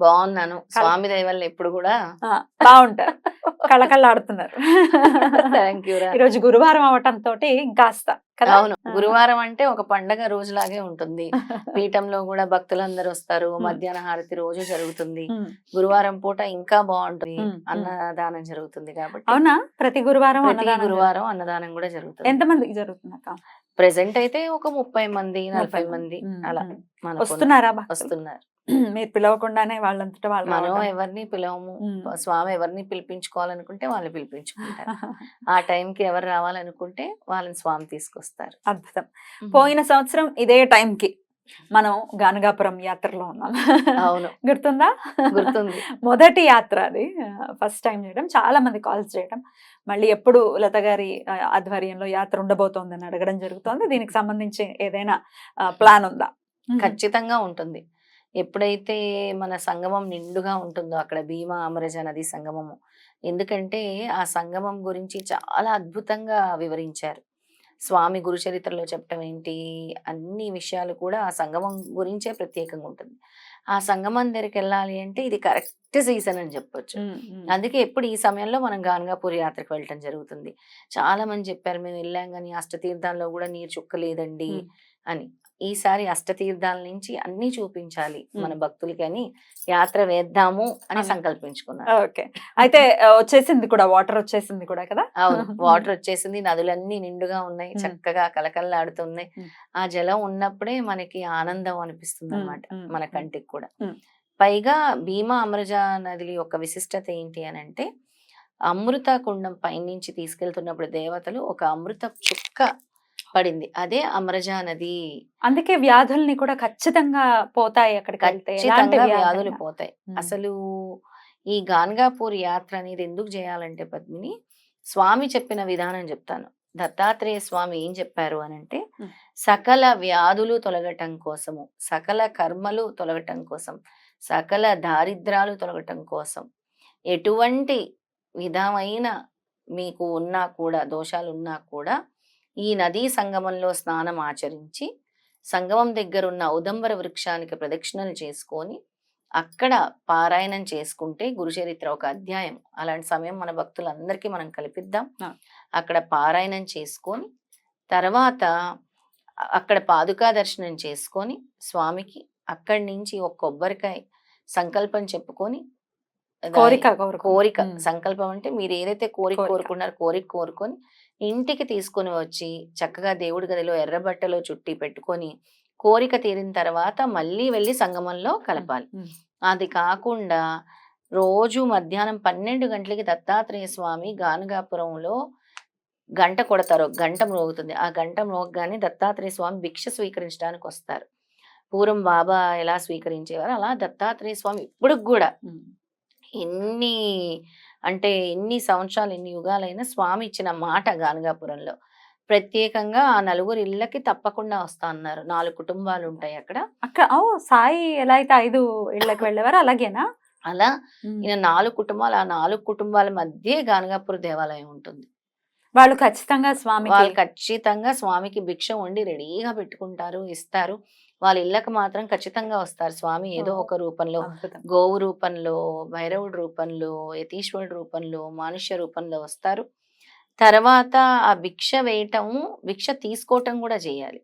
బాగున్నాను. స్వామి వల్ల ఎప్పుడు కూడా బాగుంటారు. కళకళలాడుతున్నారు. థ్యాంక్ యూ ఈరోజు గురువారం అవటం తోటి ఇంకాస్త కదా? అవును. గురువారం అంటే ఒక పండగ రోజులాగే ఉంటుంది. పీఠంలో కూడా భక్తులందరూ వస్తారు. మధ్యాహ్న హారతి రోజు జరుగుతుంది. గురువారం పూట ఇంకా బాగుంటుంది. అన్నదానం జరుగుతుంది కాబట్టి అవునా? ప్రతి గురువారం గురువారం అన్నదానం కూడా జరుగుతుంది. ఎంత మందికి జరుగుతుంది ప్రెసెంట్ అయితే ఒక ముప్పై మంది నలభై మంది. అలా వస్తున్నారా? వస్తున్నారు. మీరు పిలవకుండానే వాళ్ళంతటా వాళ్ళు మనం? ఎవరిని పిలవము. స్వామి ఎవరిని పిలిపించుకోవాలనుకుంటే వాళ్ళు పిలిపించుకుంటారు. ఆ టైంకి ఎవరు రావాలనుకుంటే వాళ్ళని స్వామి తీసుకొస్తారు. అద్భుతం. పోయిన సంవత్సరం ఇదే టైంకి మనం గానగాపురం యాత్రలో ఉన్నాం. అవును. గుర్తుందా? గుర్తుంది. మొదటి యాత్ర అది. ఫస్ట్ టైం చేయడం. చాలా మంది కాల్స్ చేయడం మళ్ళీ ఎప్పుడు లత గారి ఆధ్వర్యంలో యాత్ర ఉండబోతోందని అడగడం జరుగుతోంది. దీనికి సంబంధించి ఏదైనా ప్లాన్ ఉందా? ఖచ్చితంగా ఉంటుంది. ఎప్పుడైతే మన సంగమం నిండుగా ఉంటుందో అక్కడ భీమా అమరజ నది సంగమము. ఎందుకంటే ఆ సంగమం గురించి చాలా అద్భుతంగా వివరించారు. స్వామి గురుచరిత్రలో చెప్పడం ఏంటి? అన్ని విషయాలు కూడా ఆ సంగమం గురించే ప్రత్యేకంగా ఉంటుంది. ఆ సంగమం దగ్గరికి వెళ్ళాలి అంటే ఇది కరెక్ట్ సీజన్ అని చెప్పొచ్చు. అందుకే ఎప్పుడు ఈ సమయంలో మనం గాన్గాపూర్ యాత్రకు వెళ్ళటం జరుగుతుంది. చాలా మంది చెప్పారు మేము వెళ్ళాం కానీ అష్టతీర్థాల్లో కూడా నీరు చుక్కలేదండి. అని. ఈసారి అష్టతీర్థాల నుంచి అన్ని చూపించాలి మన. భక్తులకి అని యాత్ర వేద్దాము అని. సంకల్పించుకున్నారు ఓకే అయితే వచ్చేసింది కూడా వాటర్ వచ్చేసింది కూడా కదా అవును వాటర్ వచ్చేసింది నదులన్నీ నిండుగా ఉన్నాయి. చక్కగా కలకల్లాడుతున్నాయి. ఆ జలం ఉన్నప్పుడే మనకి ఆనందం అనిపిస్తుంది. అనమాట. మన. కంటికి కూడా. పైగా భీమా అమరజ నది యొక్క విశిష్టత ఏంటి అని అంటే అమృత కుండం పైనుంచి తీసుకెళ్తున్నప్పుడు దేవతలు ఒక అమృత చుక్క పడింది అదే అమరజ నది అందుకే వ్యాధుల్ని కూడా ఖచ్చితంగా పోతాయి అక్కడికి ఖచ్చితంగా వ్యాధులు. పోతాయి. అసలు ఈ గాన్గాపూర్ యాత్ర అనేది ఎందుకు చేయాలంటే పద్మిని స్వామి చెప్పిన విధానం చెప్తాను దత్తాత్రేయ స్వామి ఏం చెప్పారు అని అంటే. సకల వ్యాధులు తొలగటం కోసము సకల కర్మలు తొలగటం కోసం సకల దారిద్రాలు తొలగటం కోసం ఎటువంటి విధమైన మీకు ఉన్నా కూడా దోషాలు ఉన్నా కూడా ఈ నదీ సంగమంలో స్నానం ఆచరించి సంగమం దగ్గర ఉన్న ఉదంబర వృక్షానికి ప్రదక్షిణలు చేసుకొని అక్కడ పారాయణం చేసుకుంటే గురుచరిత్ర ఒక అధ్యాయం అలాంటి సమయం మన భక్తులందరికీ మనం కల్పిద్దాం. అక్కడ పారాయణం చేసుకొని తర్వాత అక్కడ పాదుకా దర్శనం చేసుకొని స్వామికి అక్కడి నుంచి ఒక కొబ్బరికాయ సంకల్పం చెప్పుకొని కోరిక కోరిక. సంకల్పం అంటే మీరు ఏదైతే కోరిక. కోరుకున్నారో కోరిక కోరుకొని ఇంటికి తీసుకొని వచ్చి చక్కగా దేవుడి గదిలో ఎర్రబట్టలో చుట్టి పెట్టుకొని కోరిక తీరిన తర్వాత మళ్ళీ వెళ్ళి సంగమంలో కలపాలి. అది కాకుండా రోజు మధ్యాహ్నం పన్నెండు గంటలకి దత్తాత్రేయ స్వామి గానుగాపురంలో గంట కొడతారు. గంట మ్రోగుతుంది. ఆ గంట మ్రోగగానే దత్తాత్రేయ స్వామి భిక్ష స్వీకరించడానికి వస్తారు. పూర్వం బాబా ఎలా స్వీకరించేవారు అలా దత్తాత్రేయ స్వామి ఇప్పుడు కూడా. ఎన్ని అంటే ఎన్ని సంవత్సరాలు ఎన్ని యుగాలైనా స్వామి ఇచ్చిన మాట గానగాపురంలో. ప్రత్యేకంగా ఆ నలుగురు ఇళ్ళకి తప్పకుండా వస్తా అన్నారు. నాలుగు కుటుంబాలు ఉంటాయి అక్కడ. అక్కడ ఓ సాయి ఎలా అయితే ఐదు ఇళ్ళకి వెళ్ళేవారో అలాగేనా? అలా. ఈయన నాలుగు కుటుంబాలు ఆ నాలుగు కుటుంబాల మధ్య గానగాపుర దేవాలయం ఉంటుంది. వాళ్ళు ఖచ్చితంగా స్వామికి వాళ్ళు ఖచ్చితంగా స్వామికి భిక్ష వండి రెడీగా పెట్టుకుంటారు ఇస్తారు. వాళ్ళ ఇళ్ళకి మాత్రం ఖచ్చితంగా వస్తారు స్వామి ఏదో. ఒక రూపంలో. గోవు రూపంలో భైరవుడి రూపంలో యతీశ్వరుడి రూపంలో మానుష్య రూపంలో వస్తారు తర్వాత ఆ భిక్ష వేయటము భిక్ష తీసుకోవటం కూడా చేయాలి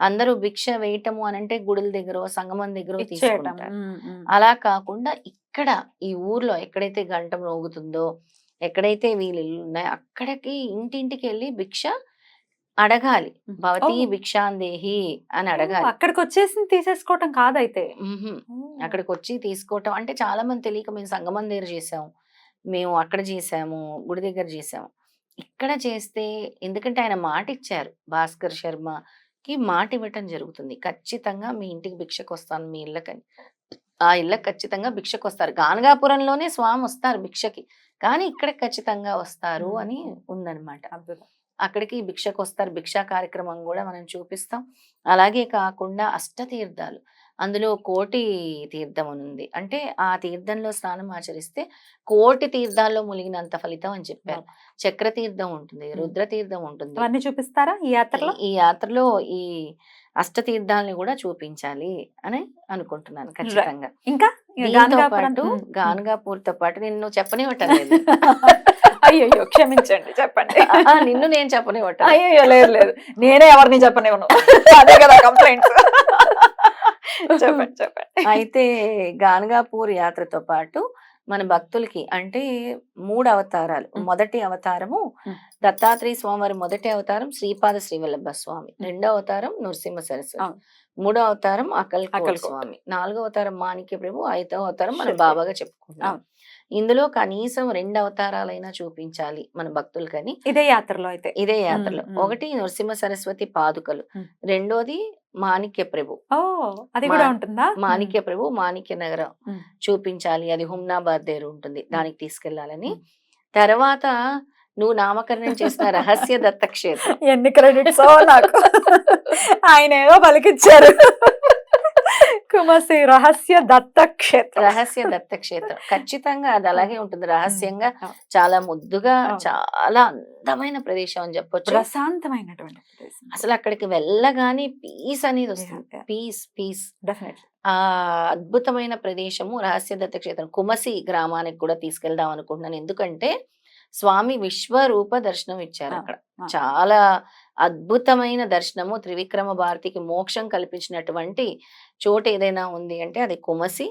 అందరూ భిక్ష వేయటము అని అంటే గుడుల దగ్గర సంగమం దగ్గర తీసుకుంటారు. అలా కాకుండా ఇక్కడ ఈ ఊర్లో ఎక్కడైతే గంట మోగుతుందో ఎక్కడైతే వీళ్ళు ఇల్లు ఉన్నాయో అక్కడికి ఇంటింటికి వెళ్ళి భిక్ష అడగాలి. భవతి. భిక్షాందేహి అని అడగాలి. అక్కడికి వచ్చేసి తీసేసుకోవటం కాదైతే. అక్కడికి వచ్చి తీసుకోవటం అంటే చాలా మంది తెలియక మేము సంగమం దగ్గర చేసాము మేము అక్కడ చేసాము గుడి దగ్గర చేసాము ఇక్కడ చేస్తే ఎందుకంటే ఆయన మాట ఇచ్చారు భాస్కర్ శర్మకి మాట ఇవ్వటం జరుగుతుంది. ఖచ్చితంగా మీ ఇంటికి భిక్షకు వస్తాను మీ ఇళ్ళకని. ఆ ఇళ్ళకి ఖచ్చితంగా భిక్షకు వస్తారు గానగాపురంలోనే స్వామి వస్తారు భిక్షకి. కానీ ఇక్కడ ఖచ్చితంగా వస్తారు. అని ఉందన్నమాట. అద్భుతం. అక్కడికి భిక్షకు వస్తారు భిక్షా కార్యక్రమం కూడా మనం చూపిస్తాం. అలాగే కాకుండా అష్టతీర్థాలు. అందులో కోటి తీర్థం అని ఉంది. అంటే ఆ తీర్థంలో స్నానం ఆచరిస్తే కోటి తీర్థాల్లో మునిగినంత ఫలితం అని చెప్పారు. చక్ర తీర్థం ఉంటుంది రుద్ర తీర్థం ఉంటుంది. అవన్నీ చూపిస్తారా ఈ యాత్రలో? ఈ- యాత్రలో ఈ అష్టతీర్థాలని కూడా చూపించాలి అని అనుకుంటున్నాను ఖచ్చితంగా. ఇంకా దీంతో గానగాపురం- పాటు పాటు నిన్ను చెప్పనివ్వటలేదు అయ్యో క్షమించండి చెప్పండి. నిన్ను నేను చెప్పనివ్వటలేదు. అయ్యో లేదు లేదు. నేనే ఎవరిని చెప్పనివ్వను. అదే కదా కంప్లైంట్ చెప్పండి చెప్పండి. అయితే గానగాపూర్ యాత్రతో పాటు మన భక్తులకి అంటే మూడు అవతారాలు. మొదటి అవతారము. దత్తాత్రేయ స్వామివారి మొదటి అవతారం శ్రీపాద శ్రీవల్లభ స్వామి. రెండో అవతారం నృసింహ సరస్వతి. మూడో అవతారం అక్కల్కోట్. స్వామి. నాలుగో అవతారం మాణిక్య ప్రభు. ఐదో అవతారం మన. బాబాగా చెప్పుకుంటాం. ఇందులో కనీసం రెండు అవతారాలైనా చూపించాలి మన భక్తులకని. ఇదే యాత్రలో అయితే. ఇదే యాత్రలో. ఒకటి నృసింహ సరస్వతి పాదుకలు. రెండోది మాణిక్య ప్రభు. అది కూడా ఉంటుందా? మాణిక్య ప్రభు మాణిక్య నగరం. చూపించాలి. అది హుమ్నాబాద్ దగ్గర ఉంటుంది. దానికి తీసుకెళ్ళాలని. తర్వాత నువ్వు నామకరణం చేసిన రహస్య దత్తక్షేత్రం. ఎన్ని క్రెడిట్స్ నాకు. ఆయన ఏదో పలికిచ్చారు. కుమసి రహస్య దత్త క్షేత్రం రహస్య దత్తక్షేత్రం. ఖచ్చితంగా అది అలాగే ఉంటుంది. రహస్యంగా. చాలా ముద్దుగా. చాలా అందమైన ప్రదేశం అని చెప్పొచ్చు. ప్రశాంతమైనటువంటి ప్రదేశం. అసలు అక్కడికి వెళ్ళగానే పీస్ అనేది వస్తుంది. Peace peace. డెఫినెట్లీ. ఆ అద్భుతమైన ప్రదేశము రహస్య దత్తక్షేత్రం. కుమసి గ్రామానికి కూడా తీసుకెళ్దాం అనుకుంటున్నాను. ఎందుకంటే స్వామి విశ్వరూప దర్శనం ఇచ్చారు అక్కడ. చాలా అద్భుతమైన దర్శనము. త్రివిక్రమ భారతికి మోక్షం కల్పించినటువంటి చోటు ఏదైనా ఉంది అంటే అది కుమసి.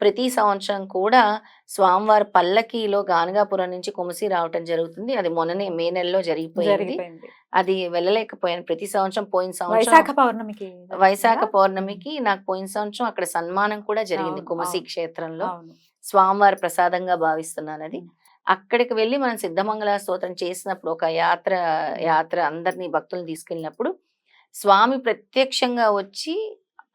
ప్రతి సంవత్సరం కూడా స్వామివారి పల్లకీలో గానగాపురం నుంచి కుమసి రావటం జరుగుతుంది. అది మొన్ననే మే నెలలో జరిగిపోయింది. అది వెళ్ళలేకపోయాను. ప్రతి సంవత్సరం పోయిన వైశాఖ సంవత్సరం పౌర్ణమికి వైశాఖ? పౌర్ణమికి నాకు పోయిన సంవత్సరం అక్కడ సన్మానం కూడా జరిగింది కుమసి. క్షేత్రంలో. స్వామివారి ప్రసాదంగా భావిస్తున్నాను అది. అక్కడికి వెళ్ళి మనం సిద్ధమంగళ స్తోత్రం చేసినప్పుడు ఒక యాత్ర యాత్ర అందరినీ భక్తులను తీసుకెళ్ళినప్పుడు స్వామి ప్రత్యక్షంగా వచ్చి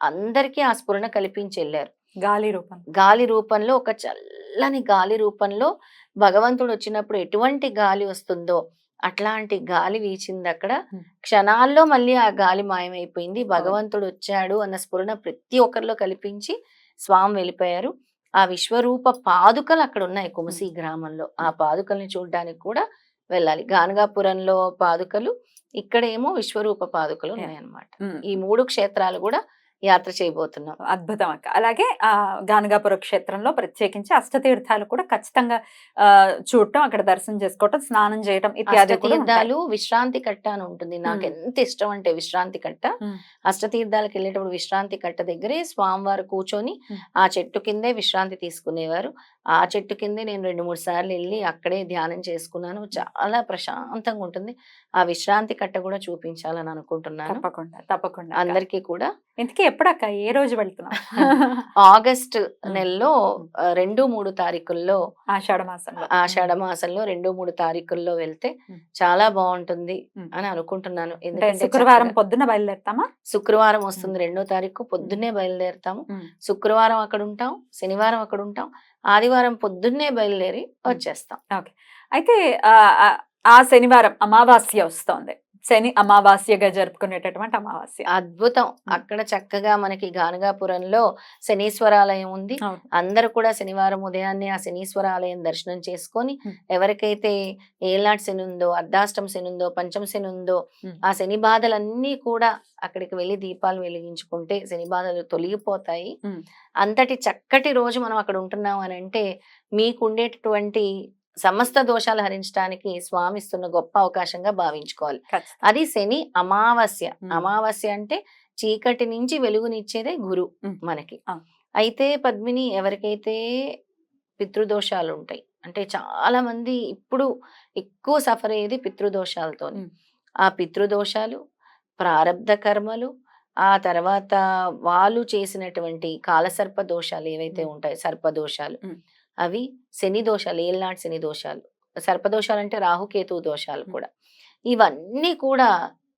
అందరికీ ఆ స్ఫురణ కల్పించి వెళ్ళారు. గాలి రూపం. గాలి రూపంలో ఒక చల్లని గాలి రూపంలో భగవంతుడు వచ్చినప్పుడు ఎటువంటి గాలి వస్తుందో అట్లాంటి గాలి వీచింది అక్కడ. క్షణాల్లో మళ్ళీ ఆ గాలి మాయమైపోయింది. భగవంతుడు వచ్చాడు అన్న స్ఫురణ ప్రతి ఒక్కరిలో కల్పించి స్వామి వెళ్ళిపోయారు. ఆ విశ్వరూప పాదుకలు అక్కడ ఉన్నాయి కుమసి గ్రామంలో. ఆ పాదుకల్ని చూడడానికి కూడా వెళ్ళాలి. గానగాపురంలో పాదుకలు ఇక్కడేమో విశ్వరూప పాదుకలు. ఉన్నాయన్నమాట. ఈ మూడు క్షేత్రాలు కూడా యాత్ర చేయబోతున్నాం అద్భుతం అక్క అలాగే ఆ గానగాపుర క్షేత్రంలో ప్రత్యేకించి అష్టతీర్థాలు కూడా ఖచ్చితంగా ఆ చూడటం అక్కడ దర్శనం చేసుకోవటం స్నానం చేయటం ఇత్యాది. అష్టతీర్థాలు విశ్రాంతి కట్ట అని ఉంటుంది నాకు. ఎంత ఇష్టం అంటే విశ్రాంతి కట్ట. అష్టతీర్థాలకు వెళ్ళేటప్పుడు విశ్రాంతి కట్ట దగ్గరే స్వామివారు కూర్చొని. ఆ చెట్టు కిందే విశ్రాంతి తీసుకునేవారు ఆ చెట్టు కిందే నేను రెండు మూడు సార్లు వెళ్ళి అక్కడే ధ్యానం చేసుకున్నాను చాలా ప్రశాంతంగా ఉంటుంది ఆ విశ్రాంతి కట్ట కూడా చూపించాలని అనుకుంటున్నాను తప్పకుండా తప్పకుండా. అందరికీ కూడా ఇంతకీ ఎప్పుడక్క? ఏ రోజు వెళ్తున్నాం? ఆగస్ట్ నెలలో రెండు మూడు తారీఖుల్లో ఆషాఢ మాసంలో. ఆషాఢ మాసంలో రెండు మూడు తారీఖుల్లో వెళ్తే. చాలా బాగుంటుంది. అని అనుకుంటున్నాను. ఎందుకంటే శుక్రవారం పొద్దున్న బయలుదేరుతామా? శుక్రవారం వస్తుంది రెండో తారీఖు పొద్దున్నే బయలుదేరుతాము. శుక్రవారం అక్కడ ఉంటాం శనివారం అక్కడ ఉంటాం ఆదివారం పొద్దున్నే బయలుదేరి వచ్చేస్తాం. అయితే ఆ, ఆ, ఆ శనివారం అమావాస్య వస్తోంది. శని అమావాస్యగా జరుపుకునేటటువంటి అమావాస్య అద్భుతం అక్కడ చక్కగా మనకి గానగాపురంలో శనీశ్వరాలయం ఉంది. అందరూ కూడా శనివారం ఉదయాన్నే ఆ శనీశ్వర ఆలయం దర్శనం చేసుకొని. ఎవరికైతే ఏలాంటి శని ఉందో అర్ధాష్టం శని ఉందో పంచమ శని ఉందో. ఆ శని బాధలన్నీ కూడా అక్కడికి వెళ్ళి దీపాలు వెలిగించుకుంటే శని బాధలు తొలగిపోతాయి. అంతటి చక్కటి రోజు మనం అక్కడ ఉంటున్నాం అని అంటే మీకు ఉండేటటువంటి సమస్త దోషాలు హరించడానికి స్వామి ఇస్తున్న గొప్ప అవకాశంగా భావించుకోవాలి. అది శని అమావాస్య. అమావాస్య అంటే చీకటి నుంచి వెలుగునిచ్చేదే గురు. మనకి. అయితే పద్మిని ఎవరికైతే పితృదోషాలు ఉంటాయి అంటే చాలా మంది ఇప్పుడు ఎక్కువ సఫర్ అయ్యేది పితృదోషాలతో. ఆ పితృదోషాలు ప్రారబ్ధ కర్మలు ఆ తర్వాత వాళ్ళు చేసినటువంటి కాలసర్ప దోషాలు ఏవైతే. ఉంటాయి సర్పదోషాలు. అవి శని దోషాలు ఏళ్ళనాటి శని దోషాలు సర్పదోషాలు అంటే రాహుకేతు దోషాలు. కూడా ఇవన్నీ కూడా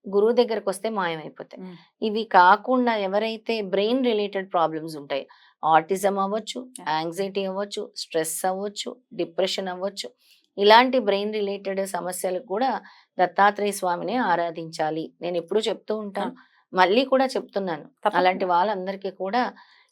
గురువు దగ్గరకు వస్తే మాయమైపోతాయి. ఇవి కాకుండా ఎవరైతే బ్రెయిన్ రిలేటెడ్ ప్రాబ్లమ్స్ ఉంటాయి ఆటిజం అవ్వచ్చు. యాంగ్జైటీ అవ్వచ్చు స్ట్రెస్ అవ్వచ్చు డిప్రెషన్ అవ్వచ్చు ఇలాంటి బ్రెయిన్ రిలేటెడ్ సమస్యలకు కూడా దత్తాత్రేయ స్వామిని ఆరాధించాలి నేను ఎప్పుడు చెప్తూ ఉంటాను మళ్ళీ కూడా చెప్తున్నాను. అలాంటి వాళ్ళందరికీ కూడా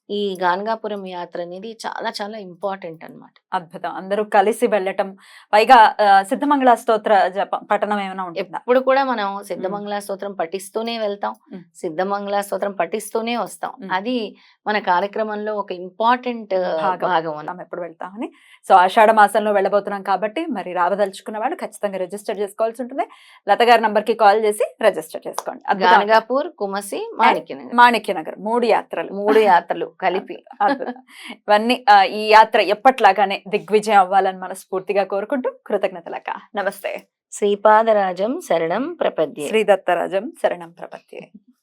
ఈ గానగాపురం యాత్ర అనేది చాలా చాలా ఇంపార్టెంట్ అన్నమాట. అద్భుతం. అందరూ కలిసి వెళ్ళటం. పైగా సిద్ధమంగళ స్తోత్ర జప పఠనం ఏమైనా ఉంటుందా? ఎప్పుడు కూడా మనం సిద్ధమంగళ స్తోత్రం పఠిస్తూనే వెళ్తాం. సిద్ధమంగళ స్తోత్రం పఠిస్తూనే వస్తాం. అది మన కార్యక్రమంలో ఒక ఇంపార్టెంట్ భాగం. ఎప్పుడు వెళ్తామని. సో ఆషాఢ మాసంలో వెళ్ళబోతున్నాం కాబట్టి మరి రావదలుచుకున్న వాళ్ళు ఖచ్చితంగా రిజిస్టర్ చేసుకోవాల్సి ఉంటుంది. లత గారి నంబర్కి కాల్ చేసి రిజిస్టర్ చేసుకోండి. గానగాపూర్ కుమసి మాణిక్యనగర్. మాణిక్య నగర్ మూడు యాత్రలు. మూడు యాత్రలు. కలిపి. ఇవన్నీ ఈ యాత్ర ఎప్పట్లాగానే దిగ్విజయం అవ్వాలని మనస్ఫూర్తిగా కోరుకుంటూ కృతజ్ఞతలక నమస్తే. శ్రీపాదరాజం శరణం ప్రపద్యే. శ్రీ దత్తరాజం శరణం ప్రపత్తి